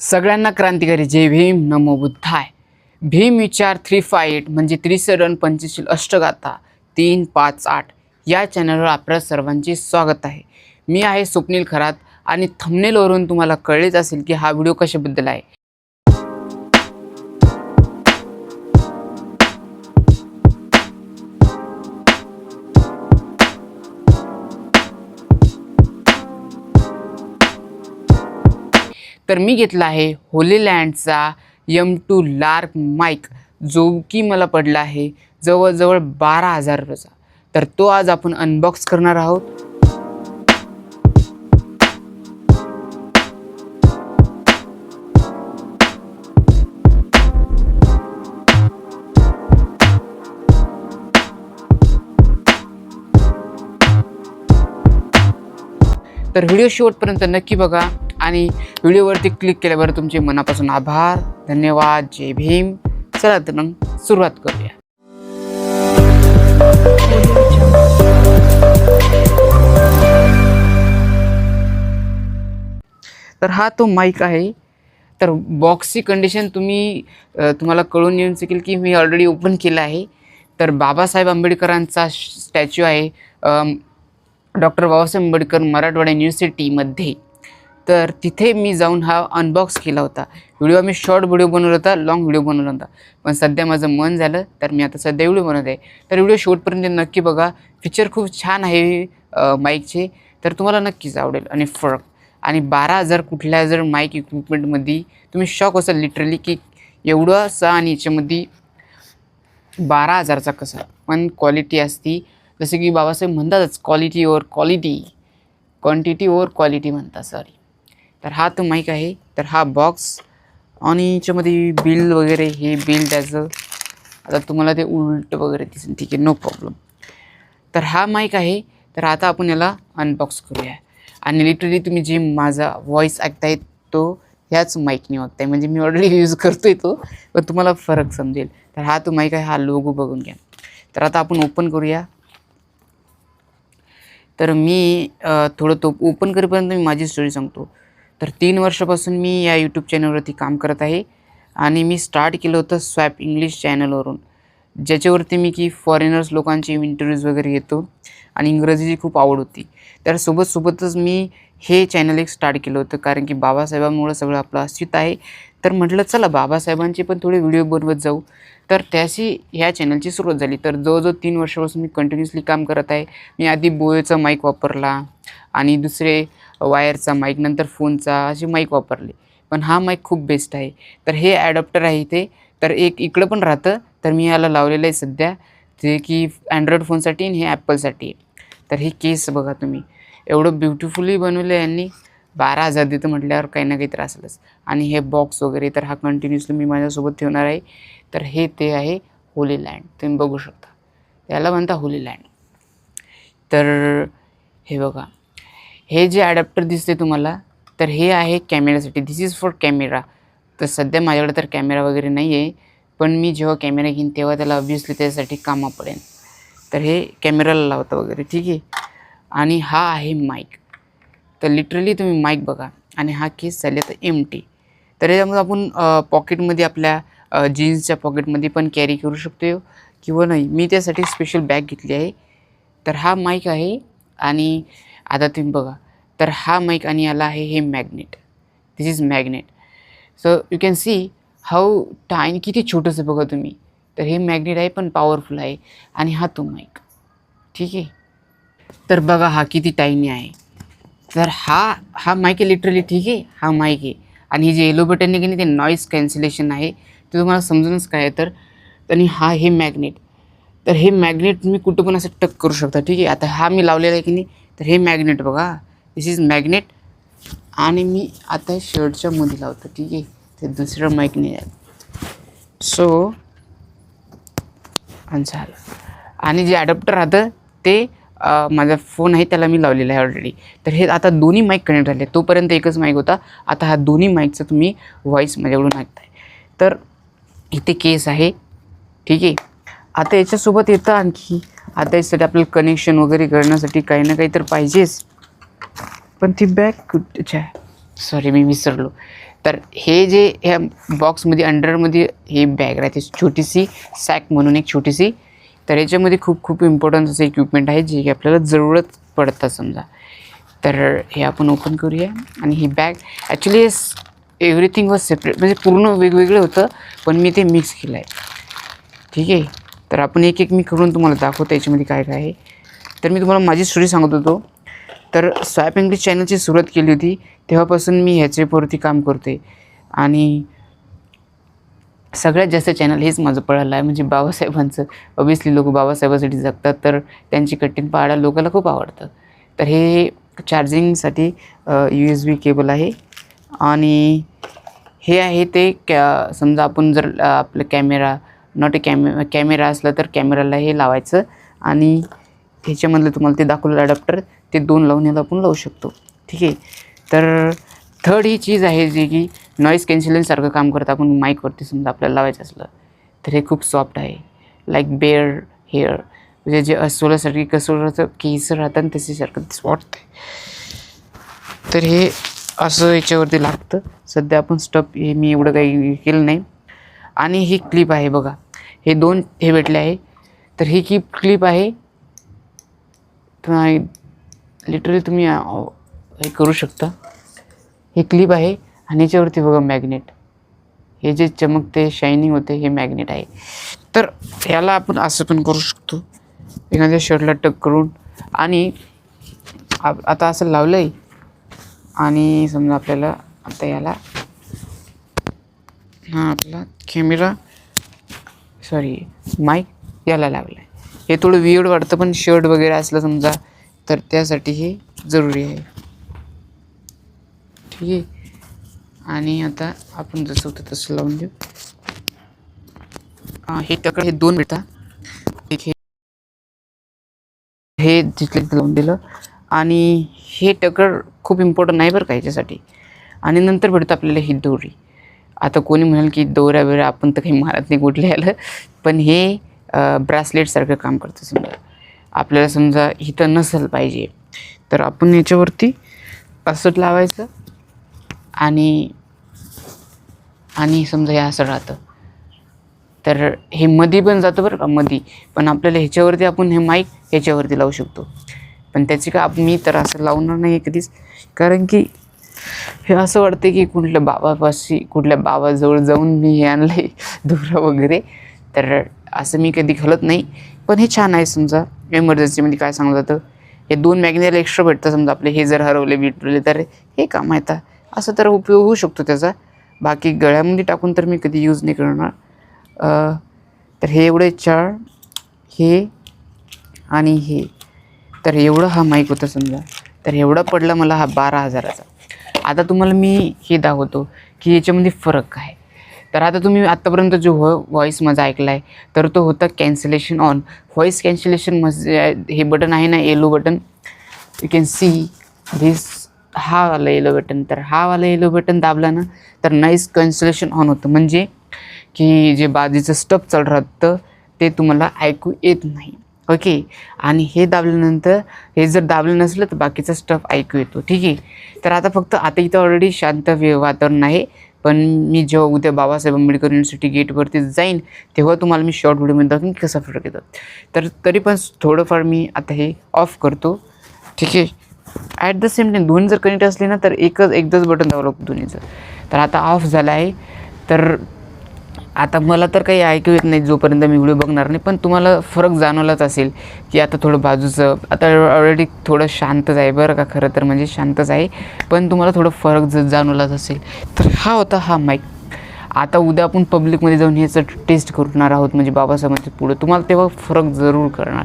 सगळ्यांना क्रांतिकारी जय भीम नमो बुद्धाय. भीम विचार थ्री फाय एट म्हणजे त्रिसरण पंचशील अष्टगाथा तीन पाच आठ या चॅनलवर आपल्या सर्वांचे स्वागत आहे. मी आहे स्वप्नील खरात आणि थमनेलवरून तुम्हाला कळलेच असेल की हा व्हिडिओ कशाबद्दल आहे. तर मी घेतला आहे होलीलँडचा यम टू लार्क माईक जो की मला पडला आहे जवळजवळ बारा हजार रुपयाचा. तर तो आज आपण अनबॉक्स करणार आहोत. तर व्हिडिओ शेवटपर्यंत नक्की बघा. आणि व्हिडिओवरती क्लिक केल्यावर तुमचे मनापासून आभार धन्यवाद जय भीम. चला तर मग सुरुवात करूया. तर हा तो माईक आहे. तर बॉक्सची कंडिशन तुम्ही तुम्हाला कळून येऊन शकेल की मी ऑलरेडी ओपन केलं आहे. तर बाबासाहेब आंबेडकरांचा स्टॅच्यू आहे डॉक्टर बाबासाहेब आंबेडकर मराठवाडा युनिव्हर्सिटीमध्ये तर तिथे मी जाऊन हा अनबॉक्स केला होता. व्हिडिओ मी शॉर्ट व्हिडिओ बनवला होता लॉंग व्हिडिओ बनवला होता. पण सध्या माझं मन झालं तर मी आता सध्या व्हिडिओ बनवत आहे. तर व्हिडिओ शेवटपर्यंत नक्की बघा. फीचर खूप छान आहे माईकचे तर तुम्हाला नक्कीच आवडेल. आणि फरक. आणि बारा हजार कुठल्या जर माईक इक्विपमेंटमध्ये तुम्ही शॉक असाल लिटरली की एवढं असा आणि याच्यामध्ये बारा हजारचा कसा. पण क्वालिटी असती. जसं की Babasaheb म्हणतातच quality over quality quantity over quality म्हणतात सॉरी तर हा तो माईक आहे. तर हा बॉक्स आणि याच्यामध्ये बिल वगैरे हे बिल त्याचं. आता तुम्हाला ते उलट वगैरे दिसेल. ठीक आहे नो प्रॉब्लेम तर हा माईक आहे. तर आता आपण याला अनबॉक्स करूया. आणि लिटरली तुम्ही जे माझा व्हॉईस ऐकताय तो ह्याच माईकने वागताय. म्हणजे मी ऑलरेडी यूज करतोय तो पण तुम्हाला फरक समजेल. तर हा तो माईक आहे हा लोगो बघून घ्या. तर आता आपण ओपन करूया. तर मी थोडं तो ओपन करेपर्यंत मी माझी स्टोरी सांगतो. तर तीन वर्षापासून मी या यूट्यूब चॅनलवरती काम करत आहे. आणि मी स्टार्ट केलं होतं स्वॅप इंग्लिश चॅनलवरून ज्याच्यावरती मी की फॉरेनर्स लोकांचे इंटरव्ह्यूज वगैरे घेतो. आणि इंग्रजीची खूप आवड होती. तर सोबत सोबतच मी हे चॅनल एक स्टार्ट केलं होतं. कारण की बाबासाहेबांमुळं सगळं आपलं अस्तित्व आहे. तर म्हटलं चला बाबासाहेबांचे पण थोडे व्हिडिओ बनवत जाऊ. तर त्याशी ह्या चॅनलची सुरुवात झाली. तर जवळजवळ तीन वर्षापासून मी कंटिन्युअसली काम करत आहे. मी आधी बोयोचा माईक वापरला. आणि दुसरे वायरचा माईक नंतर फोनचा अशी माईक वापरले. पण हा माईक खूप बेस्ट आहे. तर हे ॲडॉप्टर आहे इथे. तर एक इकडं पण राहतं. तर मी याला लावलेलं आहे सध्या. ते की अँड्रॉईड फोनसाठी आणि हे ॲपलसाठी आहे तर हे केस बघा तुम्ही. एवढं ब्युटिफुली बनवलं आहे यांनी. बारा हजार देतं म्हटल्यावर काही ना काही त्रास आलंच. आणि हे बॉक्स वगैरे तर हा कंटिन्युअसली मी माझ्यासोबत ठेवणार आहे. तर हे ते आहे होली लँड तुम्ही बघू शकता. त्याला म्हणता होली लँड तर हे बघा. हे जे ॲडॅप्टर दिसते तुम्हाला तर हे आहे कॅमेऱ्यासाठी दिस इज फॉर कॅमेरा तर सध्या माझ्याकडे तर कॅमेरा वगैरे नाही आहे पण मी जेव्हा कॅमेरा घेईन तेव्हा त्याला ऑब्व्हियसली त्यासाठी कामा पडेल. तर हे कॅमेराला लावतं वगैरे ठीक आहे? आणि हा आहे माईक तर लिटरली तुम्ही माईक बघा. आणि हा केस झाले तर एम टी तर याच्यामध्ये आपण पॉकेटमध्ये आपल्या जीन्सच्या पॉकेटमध्ये पण कॅरी करू शकतो किंवा नाही मी त्यासाठी स्पेशल बॅग घेतली आहे. तर हा माईक आहे आणि आता तुम्ही बघा. तर हा माईक आणि याला आहे हे magnet this is magnet so you can see how tiny किती छोटंसं बघा तुम्ही. तर हे मॅग्नेट आहे पण पॉवरफुल आहे. आणि हा तो माईक ठीक आहे? तर बघा हा किती टाईनी आहे. तर हा हा माईक आहे लिटरली ठीक आहे? हा माईक आहे. आणि हे जे येलो बटन आहे की नाही ते नॉईज कॅन्सलेशन आहे. ते तुम्हाला समजूनच काय तर? आणि हा हे मॅग्नेट तर हे मॅग्नेट तुम्ही कुठं पण असं टक करू शकता ठीक आहे? आता हा मी लावलेला आहे की नाही तर हे मॅग्नेट बघा. दिस इज मॅग्नेट आणि मी आता शर्टच्या मध्ये लावतो ठीक आहे? ते दुसरं माईक नाही आहे. सो आणि झालं. आणि जे ॲडॅप्टर राहतं ते माझा फोन आहे त्याला मी लावलेला आहे ऑलरेडी तर हे आता दोन्ही माईक कनेक्ट झाले. तोपर्यंत एकच माईक होता. आता हा दोन्ही माईकचा तुम्ही व्हॉईस माझ्याकडून ऐकताय. तर इथे केस आहे. ठीक आहे? आता याच्यासोबत येतं आणखी आता यासाठी आपल्याला कनेक्शन वगैरे करण्यासाठी काही ना काही तर पाहिजेच. पण ती बॅग कुठच्या सॉरी मी विसरलो. तर हे जे ह्या बॉक्समध्ये अंडरमध्ये हे बॅग राहते छोटीशी सॅक म्हणून एक छोटीशी. तर याच्यामध्ये खूप खूप इम्पॉर्टन्स असे इक्विपमेंट आहे जे की आपल्याला जरूरत पडतात समजा. तर हे आपण ओपन करूया. आणि ही bag actually everything was separate म्हणजे पूर्ण वेगवेगळं होतं पण मी ते मिक्स केलं आहे ठीक आहे? तर आपण एक एक मी करून तुम्हाला दाखवतो याच्यामध्ये काय काय आहे. तर मी तुम्हाला माझी स्टोरी सांगत होतो. तर स्वॅप इंग्लिश चॅनलची सुरुवात केली होती तेव्हापासून मी ह्याच्यावरती काम करते. आणि सगळ्यात जास्त चॅनल हेच माझं पळालं आहे. म्हणजे बाबासाहेबांचं. ऑबियसली लोक बाबासाहेबासाठी जगतात तर त्यांची कठीण पाहायला लोकांना खूप आवडतं. तर हे चार्जिंगसाठी यू एस बी केबल आहे. आणि हे आहे ते कॅ समजा आपण जर आपलं कॅमेरा नॉट ए कॅमे कॅमेरा असला तर कॅमेराला हे लावायचं. आणि ह्याच्यामधलं तुम्हाला ते दाखवलं अडॅप्टर ते दोन लावून आपण लावू शकतो. ठीक आहे? तर थर्ड ही चीज आहे जी की नॉईज कॅन्सिलिंगसारखं काम करतं. आपण माईकवरती समजा आपल्याला लावायचं असलं तर हे खूप सॉफ्ट आहे. लाईक बेअर हेअर म्हणजे जे अस्वलासारखी कसोलाचं केस राहतं त्याच्यासारखं तशासारखं वाटतं तर हे असं याच्यावरती लागतं. सध्या आपण स्टप हे मी एवढं काही केलं नाही. आणि ही क्लिप आहे बघा. हे दोन हे भेटले आहे. तर ही की क्लिप आहे. लिटरली तुम्ही हे करू शकता. ही क्लिप आहे आणि याच्यावरती बघा मॅग्नेट हे जे चमकते शायनिंग होते हे मॅग्नेट आहे. तर ह्याला आपण असं पण करू शकतो. एखाद्या शर्टला टक करून. आणि आप- आता असं लावलं आहे आणि समजा आपल्याला आता याला हा आपला कॅमेरा सॉरी माईक याला लावला आहे हे थोडं वियर्ड वाटतं पण शर्ट वगैरे असलं समजा तर त्यासाठी हे जरुरी आहे. ठीक आहे? आणि आता आपण जसं होतं तसं लावून देऊ. हे तकड हे दोन भेटतात एक हे जिथले लावून दिलं. आणि हे टकर खूप इम्पॉर्टंट आहे बरं का याच्यासाठी. आणि नंतर भेटतं आपल्याला ही दोरी. आता कोणी म्हणाल की दोऱ्या बिऱ्या आपण तर काही मारत नाही कुठले आलं पण हे ब्रासलेटसारखं काम करतं समजा. आपल्याला समजा इथं नसेल पाहिजे तर आपण याच्यावरती असं लावायचं आणि आणि समजा हे असं राहतं. तर हे मधी पण जातं बरं का मधी. पण आपल्याला ह्याच्यावरती आपण हे माईक ह्याच्यावरती लावू शकतो. पण त्याची का मी तर असं लावणार नाही कधीच कारण की हे असं वाटतं की कुठल्या बाबापाशी कुठल्या बाबाजवळ जाऊन मी हे आणलं आहे दोरा वगैरे. तर असं मी कधी घालत नाही. पण हे छान आहे समजा. एमर्जन्सीमध्ये काय सांगलं जातं हे दोन मॅग्नेला एक्स्ट्रा भेटतं समजा आपले. हे जर हरवले बिटवले तर हे काम येतं असं तर उपयोग होऊ शकतो त्याचा. बाकी गळ्यामध्ये टाकून तर मी कधी यूज नाही करणार. तर हे एवढे चार हे आणि हे. तर एवढं हा माईक होता समजा. तर एवढा पडला मला हा बारा हजाराचा. आता तुम्हाला मी हे दाखवतो की याच्यामध्ये फरक काय तर आता तुम्ही आत्तापर्यंत जो हो व्हॉईस माझा ऐकला आहे तर तो होता कॅन्सलेशन ऑन व्हॉईस कॅन्सलेशन म्हणजे हे बटन आहे ना yellow button you can see this हा वाला येलो बटन तर हा वाला येलो बटन दाबला ना तर नाईस कॅन्सलेशन ऑन होतं. म्हणजे की जे बाजूचं स्टप चालू राहतं ते तुम्हाला ऐकू येत नाही. ओके. आणि हे दाबल्यानंतर हे जर दाबलं नसलं तर बाकीचा स्टफ ऐकू येतो. ठीक आहे? तर आता फक्त आता इथं ऑलरेडी शांत वातावरण आहे. पण मी जेव्हा उद्या बाबासाहेब आंबेडकर युनिव्हर्सिटी गेटवरती जाईन तेव्हा तुम्हाला मी शॉर्ट व्हिडिओमध्ये दाखवून कसा फरक येतो. तर तरी पण थोडंफार मी आता हे ऑफ करतो. ठीक आहे? ॲट द सेम टाईम दोन्ही जर कनेक्ट असले ना तर एकच एकदाच बटन दाबलं लागतं दोन्हीचं. तर आता ऑफ झालं आहे. तर आता मला तर काही ऐकू येत नाही जोपर्यंत मी व्हिडिओ बघणार नाही पण तुम्हाला फरक जाणवलाच असेल की आता थोडं बाजूचं आता ऑलरेडी थोडं शांतच आहे बरं का खरं तर म्हणजे शांतच आहे पण तुम्हाला थोडं फरक ज जाणवलाच असेल. तर हा होता हा माईक आता उद्या आपण पब्लिकमध्ये जाऊन ह्याचं टेस्ट करणार आहोत म्हणजे बाबासाहेबांच्या पुढं. तुम्हाला तेव्हा फरक जरूर करणार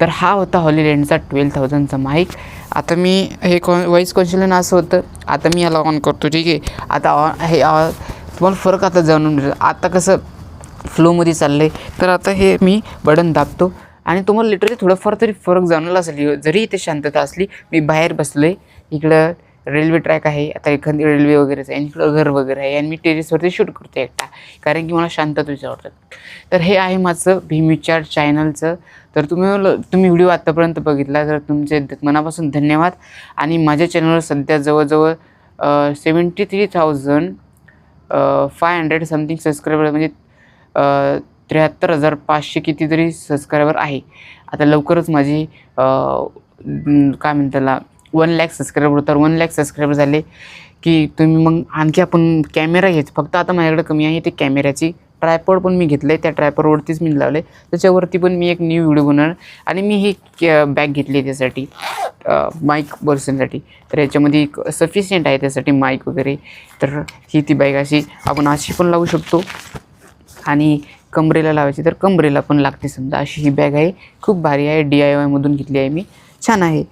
तर हा होता हॉलिलँडचा ट्वेल्व थाउजंडचा माईक आता मी हे कॉ व्हॉईस कॉन्शिलन असं होतं. आता मी याला ऑन करतो ठीक आहे. आता ऑन हे ऑ- तुम्हाला फरक आता जाणून आता कसं फ्लोमध्ये चाललं आहे तर आता हे मी बटन दाबतो आणि तुम्हाला लिटरली थोडंफार तरी फरक जाणवला असेल. जरी इथे शांतता असली मी बाहेर बसलो आहे इकडं रेल्वे ट्रॅक आहे आता एखादी रेल्वे वगैरेच आहे आणि इकडं घर वगैरे आहे आणि मी टेरेसवरती शूट करतो एकटा कारण की मला शांततेचं आवडतात तर हे आहे माझं भीम विचार चॅनलचं तर तुम्ही तुम्ही व्हिडिओ आत्तापर्यंत बघितला तर तुमचे मनापासून धन्यवाद. आणि माझ्या चॅनलवर सध्या जवळजवळ seventy three thousand five hundred something subscriber म्हणजे त्र्याहत्तर हजार पाचशे कितीतरी सबस्क्रायबर आहे. आता लवकरच माझी काय म्हणताला वन लॅक सबस्क्रायबर तर वन लॅक सबस्क्रायबर झाले की तुम्ही मग आणखी आपण कॅमेरा घ्यायचं. फक्त आता माझ्याकडे कमी आहे ते कॅमेऱ्याची ट्रायपॉड पण मी घेतलं आहे त्या ट्रायपॉडवरतीच मी लावलं आहे त्याच्यावरती पण मी एक न्यू व्हिडिओ बनवणार. आणि मी ही बॅग घेतली आहे त्यासाठी माईक बसण्यासाठी तर याच्यामध्ये एक सफिशियंट आहे त्यासाठी माईक वगैरे. तर ही ती बॅग अशी आपण अशी पण लावू शकतो. आणि कमरेला लावायची तर कमरेला पण लागते समजा. अशी ही बॅग आहे. खूप भारी आहे. डी आय वायमधून घेतली आहे मी. छान आहे.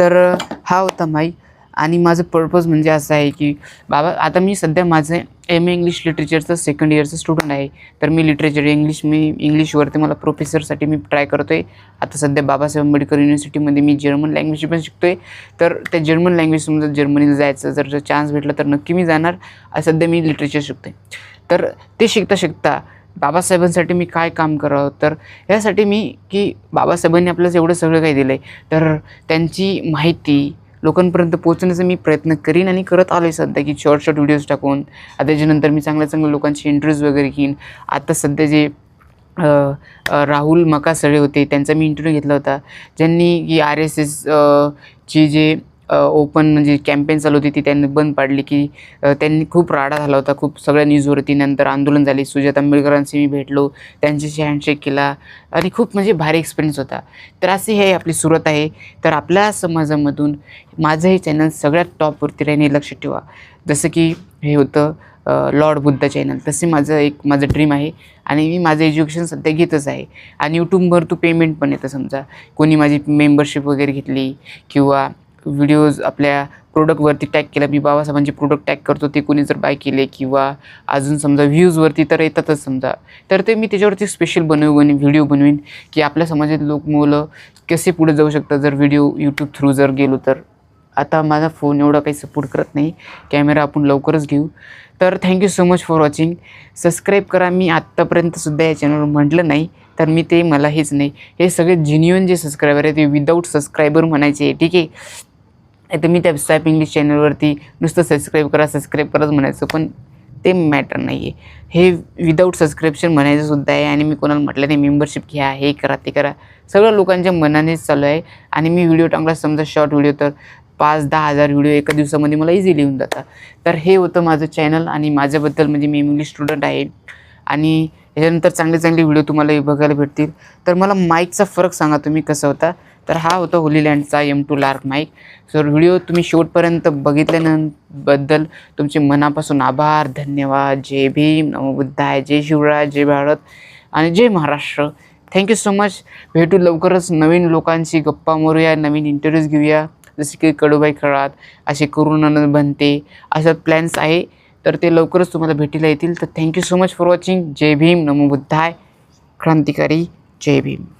तर हा होता माईक आणि माझं पर्पज म्हणजे असं आहे की बाबा आता मी सध्या माझं एम ए इंग्लिश लिटरेचरचं सेकंड इयरचं स्टुडंट आहे. तर मी लिटरेचर इंग्लिश मी इंग्लिशवरती मला प्रोफेसरसाठी मी ट्राय करतो आहे आता सध्या बाबासाहेब आंबेडकर युनिव्हर्सिटीमध्ये मी जर्मन लँग्वेज पण शिकतो आहे तर त्या जर्मन लँग्वेज समजा जर्मनीला जायचं जर चान्स भेटला तर नक्की मी जाणार. सध्या मी लिटरेचर शिकतो आहे तर ते शिकता शिकता बाबासाहेबांसाठी मी काय काम करावं? तर यासाठी मी की बाबासाहेबांनी आपल्याला एवढं सगळं काही दिलं आहे तर त्यांची माहिती लोकांपर्यंत पोहोचण्याचा मी प्रयत्न करीन आणि करत आलो आहे सध्या की शॉर्ट शॉर्ट व्हिडिओज टाकून. आता त्याच्यानंतर मी चांगल्या चांगल्या लोकांचे इंटरव्ह्यूज वगैरे घेईन. आता सध्या जे राहुल मका सळे होते त्यांचा मी इंटरव्ह्यू घेतला होता. ज्यांनी की आर एस एस ची जे ओपन म्हणजे कॅम्पेन चालू होती ती त्यांनी बंद पाडली की त्यांनी खूप राडा झाला होता. खूप सगळ्या न्यूजवरती नंतर आंदोलन झाले. सुजात आंबेडकरांशी मी भेटलो. त्यांच्याशी हँडशेक केला. आणि खूप म्हणजे भारी एक्सपिरियन्स होता. तर अशी हे आपली सुरत आहे. तर आपल्या समाजामधून माझं हे चॅनल सगळ्यात टॉपवरती राहणे लक्ष ठेवा. जसं की हे होतं लॉर्ड बुद्ध चॅनल तसे माझं एक माझं ड्रीम आहे. आणि मी माझं एज्युकेशन सध्या घेतच आहे. आणि यूट्यूबवर तू पेमेंट पण येतं समजा. कोणी माझी मेंबरशिप वगैरे घेतली किंवा व्हिडिओज आपल्या प्रोडक्टवरती टॅग केला मी बाबासाहेबांचे प्रोडक्ट टॅग करतो ते कोणी जर बाय केले किंवा अजून समजा व्ह्यूजवरती तर येतातच समजा. तर ते मी त्याच्यावरती स्पेशल बनवू बनवीन व्हिडिओ बनवीन की आपल्या समाजात लोक मुलं कसे पुढे जाऊ शकतात. जर व्हिडिओ यूट्यूब थ्रू जर गेलो तर. आता माझा फोन एवढा काही सपोर्ट करत नाही. कॅमेरा आपण लवकरच घेऊ. तर thank you so much for watching subscribe करा. मी आत्तापर्यंतसुद्धा या चॅनलवर म्हटलं नाही तर मी ते मला हेच नाही. हे सगळे जेन्युअन जे सबस्क्रायबर आहे ते विदाऊट सबस्क्रायबर म्हणायचे. ठीक आहे? नाही तर मी त्या स्वॅप इंग्लिश चॅनलवरती नुसतं सबस्क्राईब करा सबस्क्राईब करत म्हणायचं पण ते मॅटर नाही आहे हे विदाऊट सबस्क्रिप्शन म्हणायचं सुद्धा आहे आणि मी कोणाला म्हटलं नाही मेंबरशिप घ्या हे करा ते करा. सगळं लोकांच्या मनानेच चालू आहे आणि मी व्हिडिओ टाकला समजा शॉर्ट व्हिडिओ तर पाच दहा हजार व्हिडिओ एका दिवसामध्ये मला इझिली येऊन जातात. तर हे होतं माझं चॅनल आणि माझ्याबद्दल म्हणजे मी इंग्लिश स्टुडंट आहे आणि याच्यानंतर चांगले चांगले व्हिडिओ तुम्हाला बघायला भेटतील. तर मला माईकचा फरक सांगा तुम्ही कसा होता? तर हा होता होलीलँडचा M two Lark mic so video तुम्ही शेवटपर्यंत बघितल्यानंबद्दल तुमचे मनापासून आभार धन्यवाद. जय भीम नमो बुद्धाय जय शिवराय जय भारत आणि जय Maharashtra. Thank you so much भेटू लवकरच नवीन लोकांशी गप्पा मारूया नवीन इंटरव्ह्यूज घेऊया. जसे की कडूबाई खळात असे करुणानंद बनते. अशा प्लॅन्स आहे. तर ते लवकरच तुम्हाला भेटीला येतील. तर thank you so much for watching जय भीम नमो बुद्धाय. क्रांतिकारी जय भीम.